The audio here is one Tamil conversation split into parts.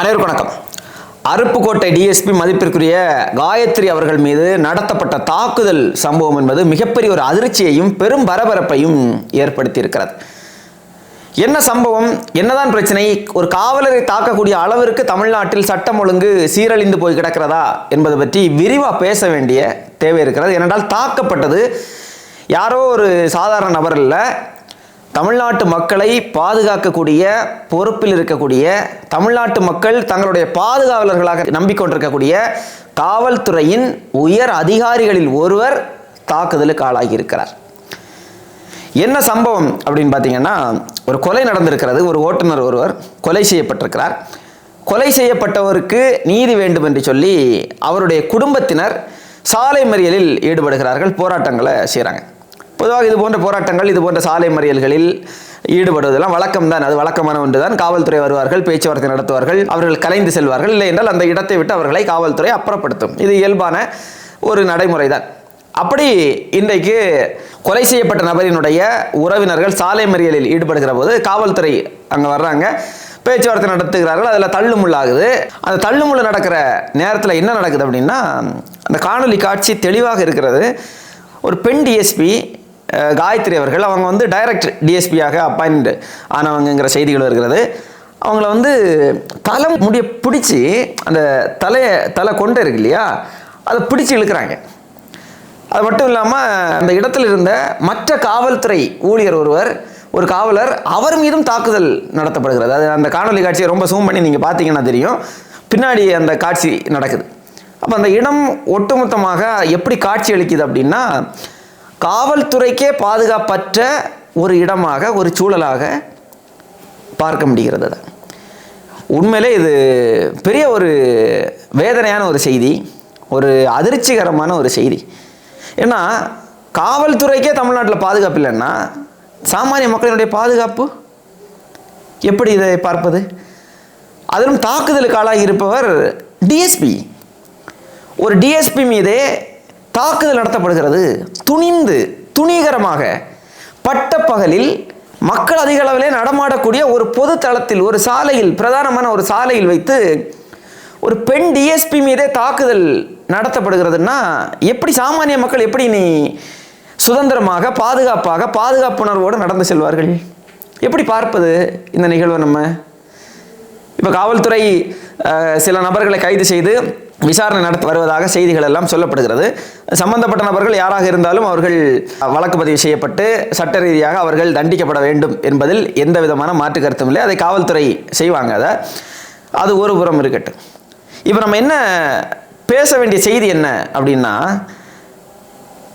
அனைவருக்கும் வணக்கம். அருப்புக்கோட்டை டிஎஸ்பி மதிப்பிற்குரிய காயத்ரி அவர்கள் மீது நடத்தப்பட்ட தாக்குதல் சம்பவம் என்பது மிகப்பெரிய ஒரு அதிர்ச்சியையும் பெரும் பரபரப்பையும் ஏற்படுத்தியிருக்கிறது. என்ன சம்பவம்? என்னதான் பிரச்சனை? ஒரு காவலரை தாக்கக்கூடிய அளவிற்கு தமிழ்நாட்டில் சட்டம் ஒழுங்கு சீரழிந்து போய் கிடக்கிறதா என்பது பற்றி விரிவாக பேச வேண்டிய தேவை இருக்கிறது. ஏனென்றால் தாக்கப்பட்டது யாரோ ஒரு சாதாரண நபர் இல்லை தமிழ்நாட்டு மக்களை பாதுகாக்கக்கூடிய பொறுப்பில் இருக்கக்கூடிய தமிழ்நாட்டு மக்கள் தங்களுடைய பாதுகாவலர்களாக நம்பிக்கொண்டிருக்கக்கூடிய காவல்துறையின் உயர் அதிகாரிகளில் ஒருவர் தாக்குதலுக்கு ஆளாகி இருக்கிறார் என்ன சம்பவம் அப்படின்னு பார்த்தீங்கன்னா ஒரு கொலை நடந்திருக்கிறது. ஒரு ஓட்டுநர் ஒருவர் கொலை செய்யப்பட்டிருக்கிறார். கொலை செய்யப்பட்டவருக்கு நீதி வேண்டும் என்று சொல்லி அவருடைய குடும்பத்தினர் சாலை மறியலில் ஈடுபடுகிறார்கள் போராட்டங்களை செய்கிறாங்க. பொதுவாக இது போன்ற போராட்டங்கள் இது போன்ற சாலை மறியல்களில் ஈடுபடுவதெல்லாம் வழக்கம் தான் அது வழக்கமான ஒன்று தான் காவல்துறை வருவார்கள் பேச்சுவார்த்தை நடத்துவார்கள் அவர்கள் கலைந்து செல்வார்கள். இல்லை என்றால் அந்த இடத்தை விட்டு அவர்களை காவல்துறை அப்புறப்படுத்தும். இது இயல்பான ஒரு நடைமுறை தான் அப்படி இன்றைக்கு கொலை செய்யப்பட்ட நபரினுடைய உறவினர்கள் சாலை மறியலில் ஈடுபடுகிற போது காவல்துறை அங்கே வர்றாங்க. பேச்சுவார்த்தை நடத்துகிறார்கள். அதில் தள்ளுமுள்ளாகுது அந்த தள்ளுமுள்ள நடக்கிற நேரத்தில் என்ன நடக்குது அப்படின்னா அந்த காணொலி காட்சி தெளிவாக இருக்கிறது. ஒரு பெண் டிஎஸ்பி காயத்ரி அவர்கள் அவங்க வந்து டைரக்ட் டிஎஸ்பியாக அப்பாயிண்ட் ஆனவங்கிற செய்திகள் இருக்கிறது. அவங்கள வந்து தலை முடிய பிடிச்சி அந்த தலையை தலை கொண்டு இருக்கு இல்லையா அதை பிடிச்சி இழுக்கிறாங்க. அது மட்டும் இல்லாமல் அந்த இடத்துல இருந்த மற்ற காவல்துறை ஊழியர் ஒருவர் ஒரு காவலர் அவர் மீதும் தாக்குதல் நடத்தப்படுகிறது. அது அந்த காணொலி காட்சியை ரொம்ப சூம் பண்ணி நீங்கள் பார்த்தீங்கன்னா தெரியும். பின்னாடி அந்த காட்சி நடக்குது. அப்போ அந்த இடம் ஒட்டுமொத்தமாக எப்படி காட்சி அளிக்குது அப்படின்னா காவல்துறைக்கே பாதுகாப்பற்ற ஒரு இடமாக ஒரு சூழலாக பார்க்க முடிகிறது அதை உண்மையிலே இது பெரிய ஒரு வேதனையான ஒரு செய்தி ஒரு அதிர்ச்சிகரமான ஒரு செய்தி. ஏன்னா காவல்துறைக்கே தமிழ்நாட்டில் பாதுகாப்பு இல்லைன்னா சாமானிய மக்களினுடைய பாதுகாப்பு எப்படி இதை பார்ப்பது? அதிலும் தாக்குதலுக்கு ஆளாகி இருப்பவர் டிஎஸ்பி ஒரு டிஎஸ்பி மீதே தாக்குதல் நடத்தப்படுகிறது. துணிந்து துணிகரமாக. பட்டப்பகலில் மக்கள் அதிக அளவிலே நடமாடக்கூடிய ஒரு பொது தளத்தில் ஒரு சாலையில் பிரதானமான ஒரு சாலையில் வைத்து ஒரு பெண் டிஎஸ்பி மீதே தாக்குதல் நடத்தப்படுகிறதுன்னா எப்படி சாமானிய மக்கள் எப்படி நீ சுதந்திரமாக பாதுகாப்பாக பாதுகாப்புணர்வோடு நடந்து செல்வார்கள்? எப்படி பார்ப்பது இந்த நிகழ்வை நம்ம? இப்போ காவல்துறை சில நபர்களை கைது செய்து விசாரணை நடத்தி வருவதாக செய்திகள் எல்லாம் சொல்லப்படுகிறது. சம்பந்தப்பட்ட நபர்கள் யாராக இருந்தாலும் அவர்கள் வழக்கு பதிவு செய்யப்பட்டு சட்ட ரீதியாக அவர்கள் தண்டிக்கப்பட வேண்டும் என்பதில் எந்த விதமான மாற்று கருத்தும் இல்லை. அதை காவல்துறை செய்வாங்க அதை. அது ஒரு புறம் இருக்கட்டும். இப்போ நம்ம என்ன பேச வேண்டிய செய்தி என்ன அப்படின்னா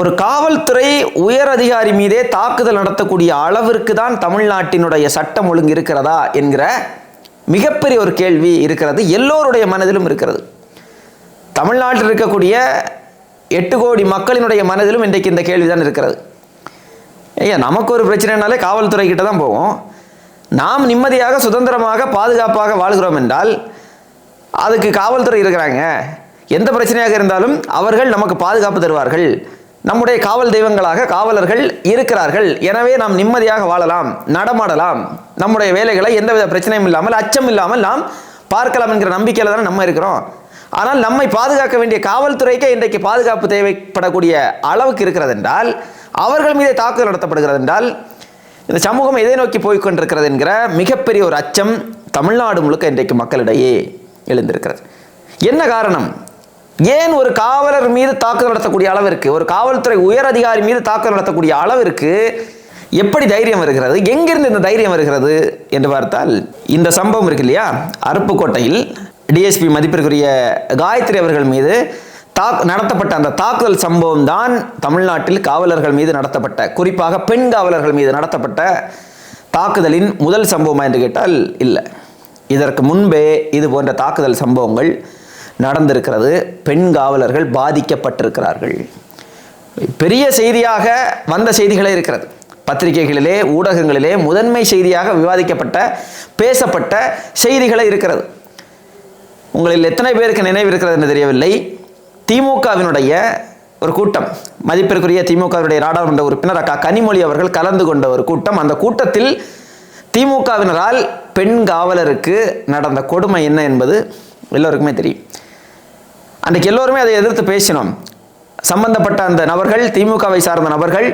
ஒரு காவல்துறை உயர் அதிகாரி மீதே தாக்குதல் நடத்தக்கூடிய அளவிற்கு தான் தமிழ்நாட்டினுடைய சட்டம் ஒழுங்கு இருக்கிறதா என்கிற மிகப்பெரிய ஒரு கேள்வி இருக்கிறது. எல்லோருடைய மனதிலும் இருக்கிறது. தமிழ்நாட்டில் இருக்கக்கூடிய எட்டு கோடி மக்களினுடைய மனதிலும் இன்றைக்கு இந்த கேள்வி தான் இருக்கிறது. ஐயா நமக்கு ஒரு பிரச்சனைனாலே காவல்துறை கிட்ட தான் போவோம். நாம் நிம்மதியாக சுதந்திரமாக பாதுகாப்பாக வாழ்கிறோம் என்றால் அதுக்கு காவல்துறை இருக்கிறாங்க. எந்த பிரச்சனையாக இருந்தாலும் அவர்கள் நமக்கு பாதுகாப்பு தருவார்கள். நம்முடைய காவல் தெய்வங்களாக காவலர்கள் இருக்கிறார்கள். எனவே நாம் நிம்மதியாக வாழலாம் நடமாடலாம். நம்முடைய வேலைகளை எந்தவித பிரச்சனையும் இல்லாமல் அச்சம் இல்லாமல் நாம் பார்க்கலாம் என்கிற நம்பிக்கையில் தானே நம்ம இருக்கிறோம். ஆனால் நம்மை பாதுகாக்க வேண்டிய காவல்துறைக்கே இன்றைக்கு பாதுகாப்பு தேவைப்படக்கூடிய அளவுக்கு இருக்கிறது என்றால் அவர்கள் மீதே தாக்குதல் நடத்தப்படுகிறது என்றால் இந்த சமூகம் எதை நோக்கி போய்கொண்டிருக்கிறது என்கிற மிகப்பெரிய ஒரு அச்சம் தமிழ்நாடு முழுக்க இன்றைக்கு மக்களிடையே எழுந்திருக்கிறது. என்ன காரணம்? ஏன் ஒரு காவலர் மீது தாக்குதல் நடத்தக்கூடிய அளவிற்கு ஒரு காவல்துறை உயர் அதிகாரி மீது தாக்குதல் நடத்தக்கூடிய அளவிற்கு எப்படி தைரியம் வருகிறது? எங்கிருந்து இந்த தைரியம் வருகிறது என்று பார்த்தால் இந்த சம்பவம் இருக்கு இல்லையா? அருப்புக்கோட்டையில் டிஎஸ்பி மதிப்பிற்குரிய காயத்ரி அவர்கள் மீது தா நடத்தப்பட்ட அந்த தாக்குதல் சம்பவம் தான் தமிழ்நாட்டில் காவலர்கள் மீது நடத்தப்பட்ட குறிப்பாக பெண் காவலர்கள் மீது நடத்தப்பட்ட தாக்குதலின் முதல் சம்பவமா என்று கேட்டால் இல்லை. இதற்கு முன்பே இது போன்ற தாக்குதல் சம்பவங்கள் நடந்திருக்கிறது. பெண் காவலர்கள் பாதிக்கப்பட்டிருக்கிறார்கள். பெரிய செய்தியாக வந்த செய்திகளே இருக்கிறது. பத்திரிகைகளிலே ஊடகங்களிலே முதன்மை செய்தியாக விவாதிக்கப்பட்ட பேசப்பட்ட செய்திகளே இருக்கிறது. உங்களில் எத்தனை பேருக்கு நினைவு இருக்கிறது என்று தெரியவில்லை. திமுகவினுடைய ஒரு கூட்டம் மதிப்பிற்குரிய திமுகவுடைய நாடாளுமன்ற உறுப்பினர் அக்கா கனிமொழி அவர்கள் கலந்து கொண்ட ஒரு கூட்டம். அந்த கூட்டத்தில் திமுகவினரால் பெண் காவலருக்கு நடந்த கொடுமை என்ன என்பது எல்லோருக்குமே தெரியும். அன்றைக்கு எல்லோருமே அதை எதிர்த்து பேசினோம். சம்பந்தப்பட்ட அந்த நபர்கள் திமுகவை சார்ந்த நபர்கள்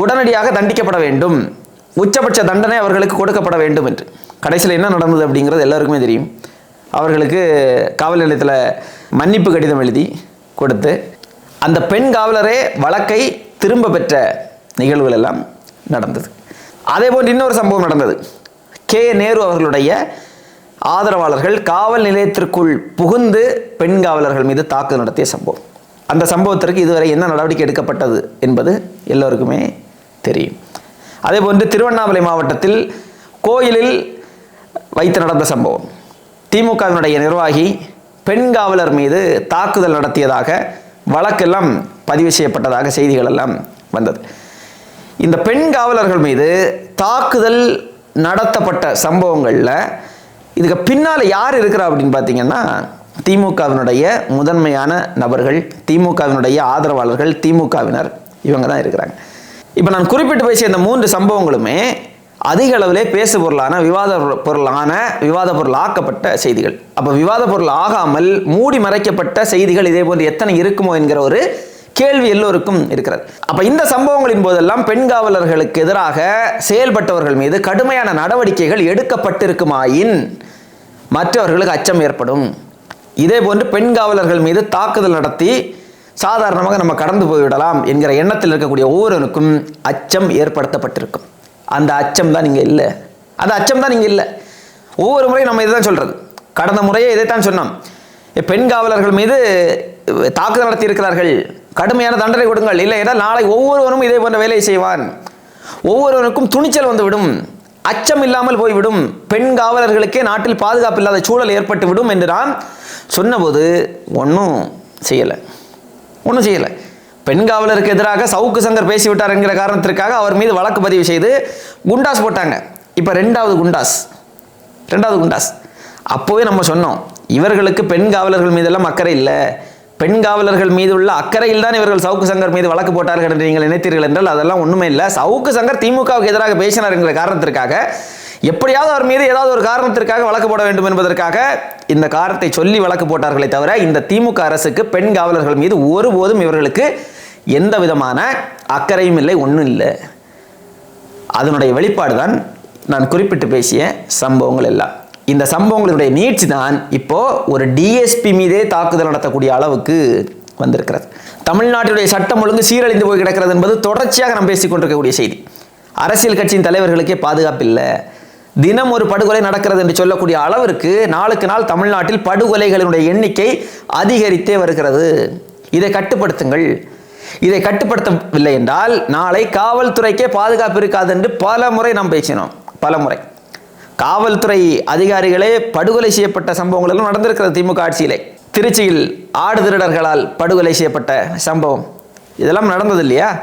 உடனடியாக தண்டிக்கப்பட வேண்டும். உச்சபட்ச தண்டனை அவர்களுக்கு கொடுக்கப்பட வேண்டும் என்று. கடைசியில் என்ன நடந்தது அப்படிங்கிறது எல்லாருக்குமே தெரியும். அவர்களுக்கு காவல் நிலையத்தில் மன்னிப்பு கடிதம் எழுதி கொடுத்து அந்த பெண் காவலரே வழக்கை திரும்ப பெற்ற நிகழ்வுகள் எல்லாம் நடந்தது. அதே போன்று இன்னொரு சம்பவம் நடந்தது. கே. நேரு அவர்களுடைய ஆதரவாளர்கள் காவல் நிலையத்திற்குள் புகுந்து பெண் காவலர்கள் மீது தாக்குதல் நடத்திய சம்பவம். அந்த சம்பவத்திற்கு இதுவரை என்ன நடவடிக்கை எடுக்கப்பட்டது என்பது எல்லோருக்குமே தெரியும். அதே போன்று திருவண்ணாமலை மாவட்டத்தில் கோயிலில் வைத்து நடந்த சம்பவம். திமுகவினுடைய நிர்வாகி பெண் காவலர் மீது தாக்குதல் நடத்தியதாக வழக்கெல்லாம் பதிவு செய்யப்பட்டதாக செய்திகள் எல்லாம் வந்தது. இந்த பெண் காவலர்கள் மீது தாக்குதல் நடத்தப்பட்ட சம்பவங்களில் இதுக்கு பின்னால் யார் இருக்கிறா அப்படின்னு பார்த்தீங்கன்னா திமுகவினுடைய முதன்மையான நபர்கள் திமுகவினுடைய ஆதரவாளர்கள் திமுகவினர் இவங்க தான் இருக்கிறாங்க. இப்போ நான் குறிப்பிட்டு பேசிய இந்த மூன்று சம்பவங்களுமே அதிக அளவிலே பேசு பொருளான விவாத பொருளான விவாத பொருள் ஆக்கப்பட்ட செய்திகள். அப்போ விவாத பொருள் ஆகாமல் மூடி மறைக்கப்பட்ட செய்திகள் இதே போன்று எத்தனை இருக்குமோ என்கிற ஒரு கேள்வி எல்லோருக்கும் இருக்கிறது. அப்ப இந்த சம்பவங்களின் போதெல்லாம் பெண் காவலர்களுக்கு எதிராக செயல்பட்டவர்கள் மீது கடுமையான நடவடிக்கைகள் எடுக்கப்பட்டிருக்குமாயின் மற்றவர்களுக்கு அச்சம் ஏற்படும். இதே போன்று பெண் காவலர்கள் மீது தாக்குதல் நடத்தி சாதாரணமாக நம்ம கடந்து போய்விடலாம் என்கிற எண்ணத்தில் இருக்கக்கூடிய ஒவ்வொருவனுக்கும் அச்சம் ஏற்படுத்தப்பட்டிருக்கும். அந்த அச்சம் தான் நீங்கள் இல்லை. அந்த அச்சம் தான் நீங்கள் இல்லை. ஒவ்வொரு முறையும் நம்ம இதுதான் சொல்கிறது கடந்த முறையே இதைத்தான் சொன்னோம். பெண் காவலர்கள் மீது தாக்குதல் நடத்தி இருக்கிறார்கள் கடுமையான தண்டனை கொடுங்கள். இல்லை என்றால் நாளை ஒவ்வொருவரும் இதே போன்ற வேலையை செய்வான். ஒவ்வொருவருக்கும் துணிச்சல் வந்துவிடும். அச்சம் இல்லாமல் போய்விடும். பெண் காவலர்களுக்கே நாட்டில் பாதுகாப்பு இல்லாத சூழல் ஏற்பட்டு விடும் என்று நான் சொன்னபோது ஒன்றும் செய்யலை. ஒன்றும் செய்யலை. பெண் காவலருக்கு எதிராக சவுக்கு சங்கர் பேசிவிட்டார் என்கிற காரணத்திற்காக அவர் மீது வழக்கு பதிவு செய்து குண்டாஸ் போட்டாங்க. இப்போ ரெண்டாவது குண்டாஸ். ரெண்டாவது குண்டாஸ். அப்போவே நம்ம சொன்னோம் இவர்களுக்கு பெண் காவலர்கள் மீதெல்லாம் அக்கறை இல்லை. பெண் காவலர்கள் மீது உள்ள அக்கறையில் தான் இவர்கள் சவுக்கு சங்கர் மீது வழக்கு போட்டார்கள் என்று நீங்கள் நினைத்தீர்கள் என்றால் அதெல்லாம் ஒன்றுமே இல்லை. சவுக்கு சங்கர் திமுகவுக்கு எதிராக பேசினார் என்கிற காரணத்திற்காக எப்படியாவது அவர் மீது ஏதாவது ஒரு காரணத்திற்காக வழக்கு போட வேண்டும் என்பதற்காக இந்த காரணத்தை சொல்லி வழக்கு போட்டார்களே தவிர இந்த திமுக அரசுக்கு பெண் காவலர்கள் மீது ஒருபோதும் இவர்களுக்கு எந்த விதமான அக்கறையும் இல்லை ஒன்றும் இல்லை. அதனுடைய வெளிப்பாடு தான் நான் குறிப்பிட்டு பேசிய சம்பவங்கள் எல்லாம். இந்த சம்பவங்களுடைய நீட்சி தான் இப்போ ஒரு டிஎஸ்பி மீதே தாக்குதல் நடத்தக்கூடிய அளவுக்கு வந்திருக்கிறது. தமிழ்நாட்டினுடைய சட்டம் ஒழுங்கு சீரழிந்து போய் கிடக்கிறது என்பது தொடர்ச்சியாக நாம் பேசிக் கொண்டிருக்கக்கூடிய செய்தி. அரசியல் கட்சியின் தலைவர்களுக்கே பாதுகாப்பு இல்லை தினம் ஒரு படுகொலை நடக்கிறது என்று சொல்லக்கூடிய அளவிற்கு நாளுக்கு நாள் தமிழ்நாட்டில் படுகொலைகளினுடைய எண்ணிக்கை அதிகரித்தே வருகிறது. இதை கட்டுப்படுத்துங்கள். இதை கட்டுப்படுத்தவில்லை என்றால் நாளை காவல்துறைக்கே பாதுகாப்பு இருக்காது என்று பல முறை நாம் பேசினோம். பல முறை. காவல்துறை அதிகாரிகளே படுகொலை செய்யப்பட்ட சம்பவங்கள் எல்லாம் நடந்திருக்கிறது திமுக ஆட்சியிலே. திருச்சியில் ஆடு திருடர்களால் படுகொலை செய்யப்பட்ட சம்பவம். இதெல்லாம் நடந்தது இல்லையா?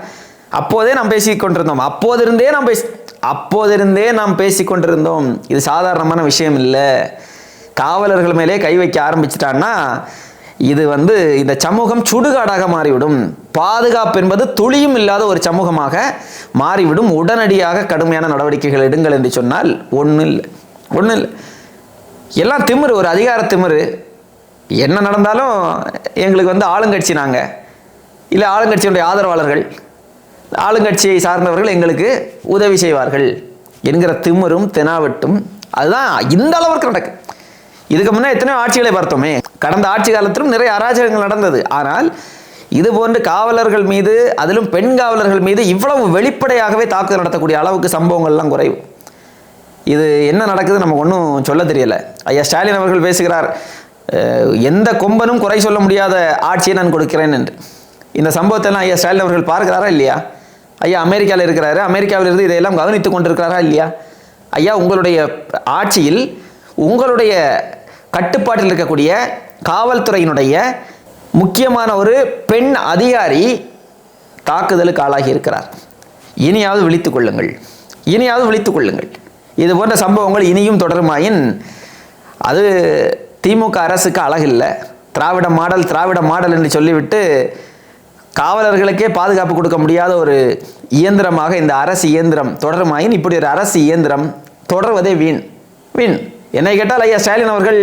அப்போதே நாம் பேசிக் கொண்டிருந்தோம். அப்போதிருந்தே நாம் பேசி அப்போதிருந்தே நாம் பேசிக்கொண்டிருந்தோம். இது சாதாரணமான விஷயம் இல்லை காவலர்கள் மேலே கை வைக்க ஆரம்பிச்சிட்டான்னா இது வந்து இந்த சமூகம் சுடுகாடாக மாறிவிடும். பாதுகாப்பு என்பது துளியும் இல்லாத ஒரு சமூகமாக மாறிவிடும். உடனடியாக கடுமையான நடவடிக்கைகள் எடுங்கள் என்று சொன்னால் ஒன்றும் இல்லை ஒன்றும் இல்லை எல்லாம் திமிரு ஒரு அதிகார திமிரு. என்ன நடந்தாலும் எங்களுக்கு வந்து ஆளுங்கட்சி நாங்கள் இல்லை ஆளுங்கட்சியினுடைய ஆதரவாளர்கள். ஆளுங்கட்சியை சார்ந்தவர்கள் எங்களுக்கு உதவி செய்வார்கள் என்கிற திமிரும் தெனாவட்டும். அதுதான் இந்த அளவுக்கு நடக்கு. இதுக்கு முன்னே எத்தனையோ ஆட்சிகளை பார்த்தோமே. கடந்த ஆட்சி காலத்திலும் நிறைய அராஜகங்கள் நடந்தது. ஆனால் இது போன்று காவலர்கள் மீது அதிலும் பெண் காவலர்கள் மீது இவ்வளவு வெளிப்படையாகவே தாக்குதல் நடத்தக்கூடிய அளவுக்கு சம்பவங்கள்லாம் குறைவு. இது என்ன நடக்குது நமக்கு ஒன்றும் சொல்ல தெரியல. ஐயா ஸ்டாலின் அவர்கள் பேசுகிறார் எந்த கொம்பனும் குறை சொல்ல முடியாத ஆட்சியை நான் கொடுக்கிறேன் என்று. இந்த சம்பவத்தெல்லாம் ஐயா ஸ்டாலின் அவர்கள் பார்க்கிறாரா இல்லையா? ஐயா அமெரிக்காவில் இருக்கிறாரு. அமெரிக்காவிலிருந்து இதையெல்லாம் கவனித்துக் கொண்டிருக்கிறாரா இல்லையா? ஐயா உங்களுடைய ஆட்சியில் உங்களுடைய கட்டுப்பாட்டில் இருக்கக்கூடிய காவல்துறையினுடைய முக்கியமான ஒரு பெண் அதிகாரி தாக்குதலுக்கு ஆளாகி இருக்கிறார். இனியாவது விழித்துக் கொள்ளுங்கள். இனியாவது விழித்துக் கொள்ளுங்கள். இது போன்ற சம்பவங்கள் இனியும் தொடருமாயின் அது திமுக அரசுக்கு அழகில்லை. திராவிட மாடல் திராவிட மாடல் என்று சொல்லிவிட்டு காவலர்களுக்கே பாதுகாப்பு கொடுக்க முடியாத ஒரு இயந்திரமாக இந்த அரசு இயந்திரம் தொடருமாயின் இப்படி ஒரு அரசு இயந்திரம் தொடர்வதே வீண். வீண். என்னை கேட்டால் ஐயா ஸ்டாலின் அவர்கள்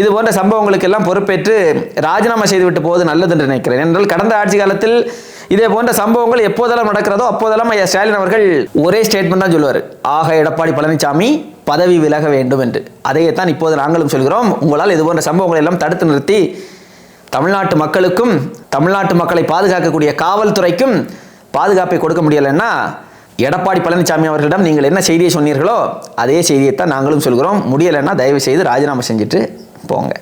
இது போன்ற சம்பவங்களுக்கு எல்லாம் பொறுப்பேற்று ராஜினாமா செய்துவிட்டு போவது நல்லது என்று நினைக்கிறேன். என்றால் கடந்த ஆட்சி காலத்தில் இதே போன்ற சம்பவங்கள் எப்போதெல்லாம் நடக்கிறதோ அப்போதெல்லாம் ஐயா ஸ்டாலின் அவர்கள் ஒரே ஸ்டேட்மெண்ட் தான் சொல்லுவார். ஆக எடப்பாடி பழனிசாமி பதவி விலக வேண்டும் என்று. அதையே தான் இப்போது நாங்களும் சொல்கிறோம். உங்களால் இது போன்ற சம்பவங்களை எல்லாம் தடுத்து நிறுத்தி தமிழ்நாட்டு மக்களுக்கும் தமிழ்நாட்டு மக்களை பாதுகாக்கக்கூடிய காவல்துறைக்கும் பாதுகாப்பை கொடுக்க முடியலைன்னா எடப்பாடி பழனிசாமி அவர்களிடம் நீங்கள் என்ன செய்தியை சொன்னீர்களோ அதே செய்தியைத்தான் நாங்களும் சொல்கிறோம். முடியலைன்னா தயவு செய்து ராஜினாமா செஞ்சுட்டு போங்க.